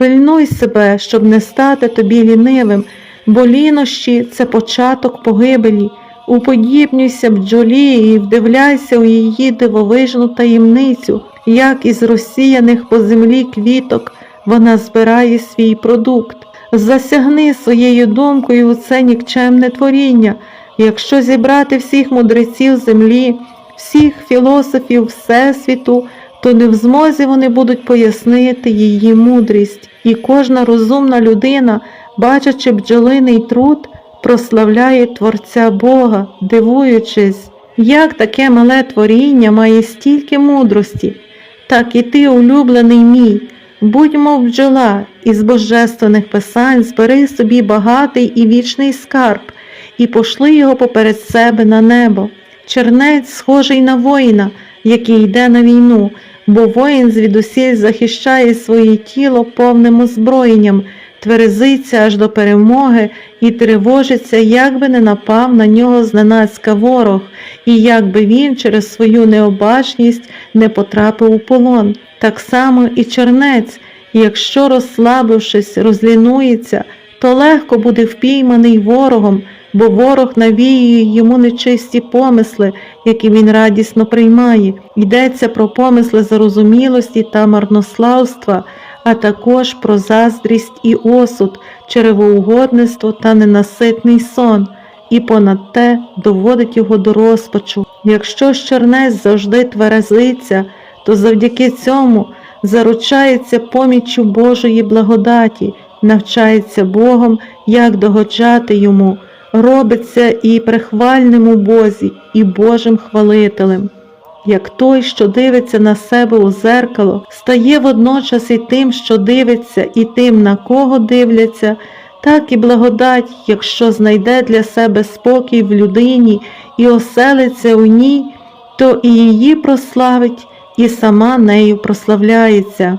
Пильнуй себе, щоб не стати тобі лінивим, бо лінощі це початок погибелі. Уподібнюйся бджолі і вдивляйся у її дивовижну таємницю, як із розсіяних по землі квіток вона збирає свій продукт. Засягни своєю думкою у це нікчемне творіння, якщо зібрати всіх мудреців землі, всіх філософів Всесвіту, то не в змозі вони будуть пояснити її мудрість, і кожна розумна людина, бачачи бджолиний труд, прославляє Творця Бога, дивуючись, як таке мале творіння має стільки мудрості, так і ти, улюблений мій, будь мов бджола, із божественних писань збери собі багатий і вічний скарб, і пошли його поперед себе на небо. Чернець схожий на воїна, який йде на війну, бо воїн звідусіль захищає своє тіло повним озброєнням, тверезиться аж до перемоги і тривожиться, як би не напав на нього зненацька ворог, і як би він через свою необачність не потрапив у полон. Так само і чернець, якщо розслабившись, розлінується, то легко буде впійманий ворогом, бо ворог навіює йому нечисті помисли, які він радісно приймає. Йдеться про помисли зарозумілості та марнославства, а також про заздрість і осуд, черевоугодництво та ненаситний сон, і понад те доводить його до розпачу. Якщо ж чернець завжди тверезиться, то завдяки цьому заручається поміччю Божої благодаті, навчається Богом, як догоджати йому, робиться і прихвальним у Бозі, і Божим хвалителем. Як той, що дивиться на себе у зеркало, стає водночас і тим, що дивиться, і тим, на кого дивляться, так і благодать, якщо знайде для себе спокій в людині і оселиться у ній, то і її прославить, і сама нею прославляється.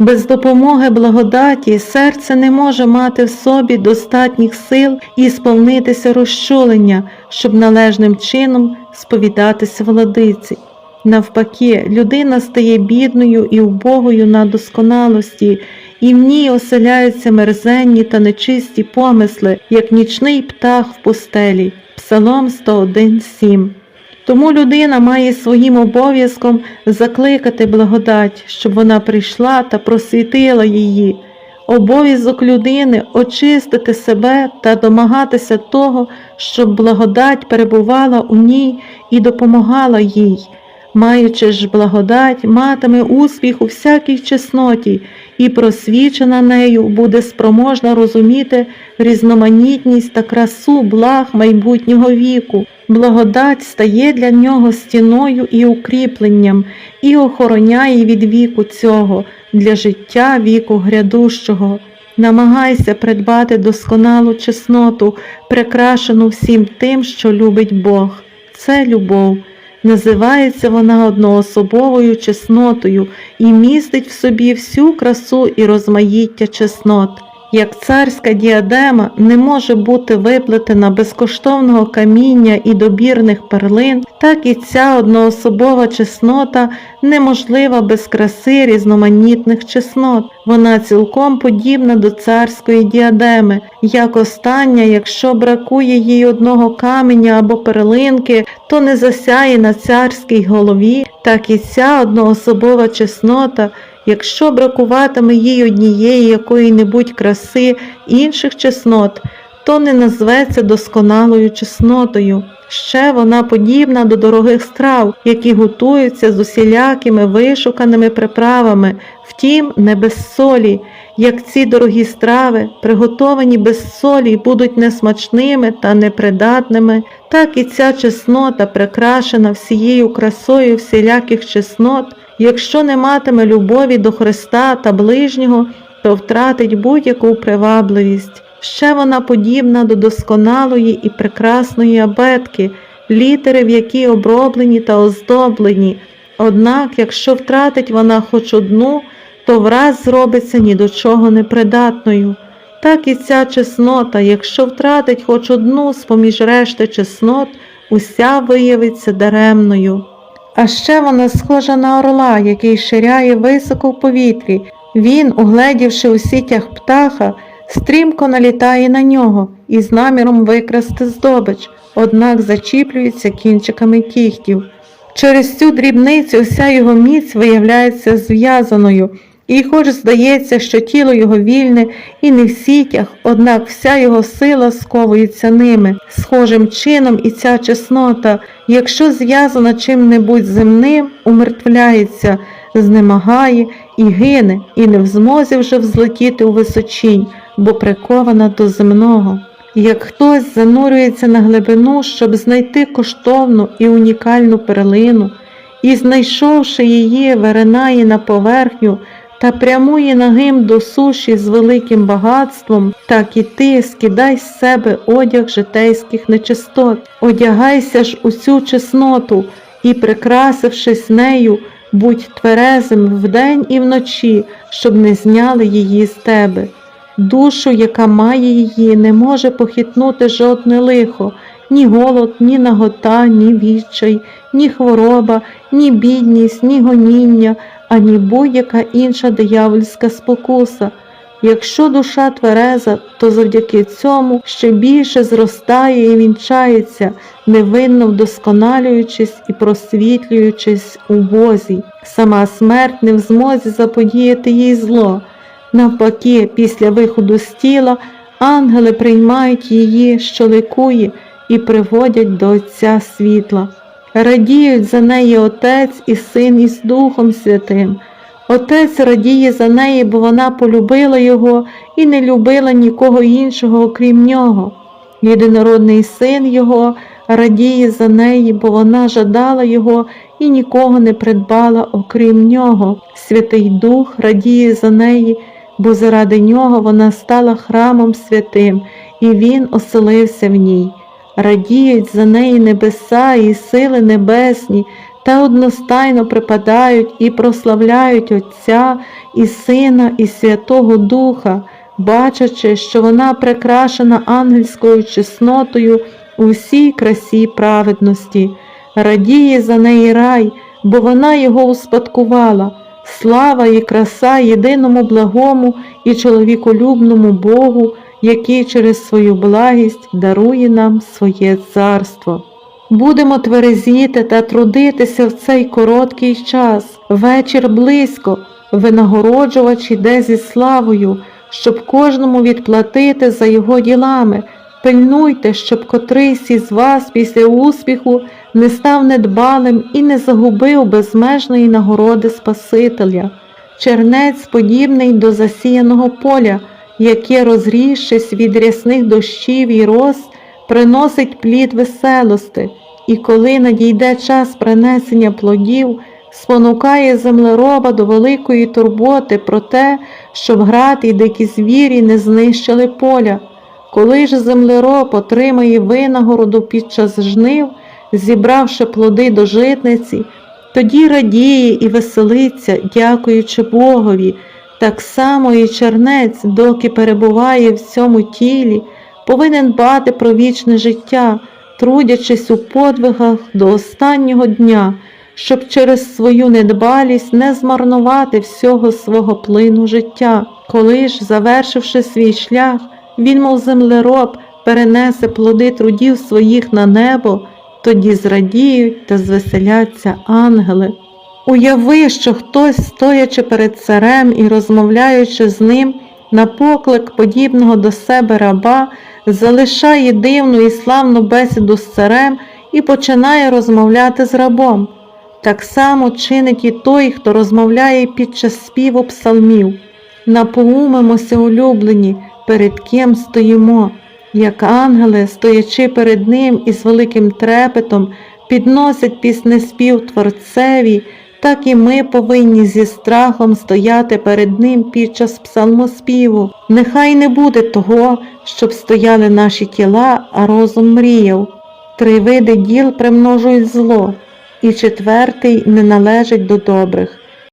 Без допомоги благодаті серце не може мати в собі достатніх сил і сповнитися розчулення, щоб належним чином сповідатися владиці. Навпаки, людина стає бідною і убогою на досконалості, і в ній оселяються мерзенні та нечисті помисли, як нічний птах в пустелі. Псалом 101.7 тому людина має своїм обов'язком закликати благодать, щоб вона прийшла та просвітила її. Обов'язок людини очистити себе та домагатися того, щоб благодать перебувала у ній і допомагала їй. Маючи ж благодать, матиме успіх у всякій чесноті, і просвічена нею буде спроможна розуміти різноманітність та красу благ майбутнього віку. Благодать стає для нього стіною і укріпленням, і охороняє від віку цього для життя віку грядущого. Намагайся придбати досконалу чесноту, прикрашену всім тим, що любить Бог. Це любов. Називається вона одноособовою чеснотою і містить в собі всю красу і розмаїття чеснот. Як царська діадема не може бути виплетена безкоштовного каміння і добірних перлин, так і ця одноособова чеснота неможлива без краси різноманітних чеснот. Вона цілком подібна до царської діадеми, як остання, якщо бракує їй одного каменя або перлинки, то не засяє на царській голові, так і ця одноособова чеснота. Якщо бракуватиме їй однієї якої-небудь краси інших чеснот, то не назветься досконалою чеснотою. Ще вона подібна до дорогих страв, які готуються з усілякими вишуканими приправами, втім, не без солі. Як ці дорогі страви, приготовані без солі, будуть несмачними та непридатними, так і ця чеснота, прикрашена всією красою всіляких чеснот, якщо не матиме любові до Христа та ближнього, то втратить будь-яку привабливість. Ще вона подібна до досконалої і прекрасної абетки, літери, в якій оброблені та оздоблені. Однак, якщо втратить вона хоч одну, то враз зробиться ні до чого непридатною. Так і ця чеснота, якщо втратить хоч одну з поміж решти чеснот, уся виявиться даремною. А ще вона схожа на орла, який ширяє високо в повітрі, Він, угледівши у сітях птаха, стрімко налітає на нього і з наміром викрасти здобич, однак зачіплюється кінчиками кігтів. Через цю дрібницю вся його міць виявляється зв'язаною, і хоч здається, що тіло його вільне і не в сітях, однак вся його сила сковується ними. Схожим чином і ця чеснота, якщо зв'язана чим-небудь земним, умертвляється, знемагає і гине, і не в змозі вже взлетіти у височінь, бо прикована до земного. Як хтось занурюється на глибину, щоб знайти коштовну і унікальну перлину, і, знайшовши її, виринає на поверхню та прямує нагим до суші з великим багатством, так і ти скидай з себе одяг житейських нечистот, одягайся ж у цю чесноту і, прикрасившись нею, будь тверезим вдень і вночі, щоб не зняли її з тебе. Душу, яка має її, не може похитнути жодне лихо, ні голод, ні нагота, ні відчай, ні хвороба, ні бідність, ні гоніння, ані будь-яка інша диявольська спокуса. Якщо душа твереза, то завдяки цьому ще більше зростає і вінчається, невинно вдосконалюючись і просвітлюючись у Бозі. Сама смерть не в змозі заподіяти їй зло. Навпаки, після виходу з тіла ангели приймають її, що ликує, і приводять до Отця світла. Радіють за неї Отець і Син із Духом Святим. Отець радіє за неї, бо вона полюбила його і не любила нікого іншого, окрім нього. Єдинородний син його радіє за неї, бо вона жадала його і нікого не придбала, окрім нього. Святий Дух радіє за неї, бо заради нього вона стала храмом святим, і він оселився в ній. Радіють за неї небеса і сили небесні, та одностайно припадають і прославляють Отця і Сина, і Святого Духа, бачачи, що вона прикрашена ангельською чеснотою у всій красі праведності. Радіє за неї рай, бо вона його успадкувала. Слава і краса єдиному благому і чоловіколюбному Богу, який через свою благість дарує нам своє царство. Будемо тверезіти та трудитися в цей короткий час, вечір близько, винагороджувач іде зі славою, щоб кожному відплатити за його ділами. Пильнуйте, щоб котрийсь із вас після успіху не став недбалим і не загубив безмежної нагороди Спасителя. Чернець подібний до засіяного поля, яке, розрісшись від рясних дощів і роз, приносить плід веселости, і коли надійде час принесення плодів, спонукає землероба до великої турботи про те, щоб град і дикі звірі не знищили поля. Коли ж землероб отримає винагороду під час жнив, зібравши плоди до житниці, тоді радіє і веселиться, дякуючи Богові, так само і чернець, доки перебуває в цьому тілі, повинен дбати про вічне життя, трудячись у подвигах до останнього дня, щоб через свою недбалість не змарнувати всього свого плину життя. Коли ж, завершивши свій шлях, він, мов землероб, перенесе плоди трудів своїх на небо, тоді зрадіють та звеселяться ангели. Уяви, що хтось, стоячи перед царем і розмовляючи з ним, на поклик подібного до себе раба, залишає дивну і славну бесіду з царем і починає розмовляти з рабом. Так само чинить і той, хто розмовляє під час співу псалмів. Напоумимося, улюблені, перед ким стоїмо, як ангели, стоячи перед ним із великим трепетом, підносять піснеспів Творцеві, так і ми повинні зі страхом стояти перед Ним під час псалмоспіву. Нехай не буде того, щоб стояли наші тіла, а розум мріяв. Три види діл примножують зло, і четвертий не належить до добрих.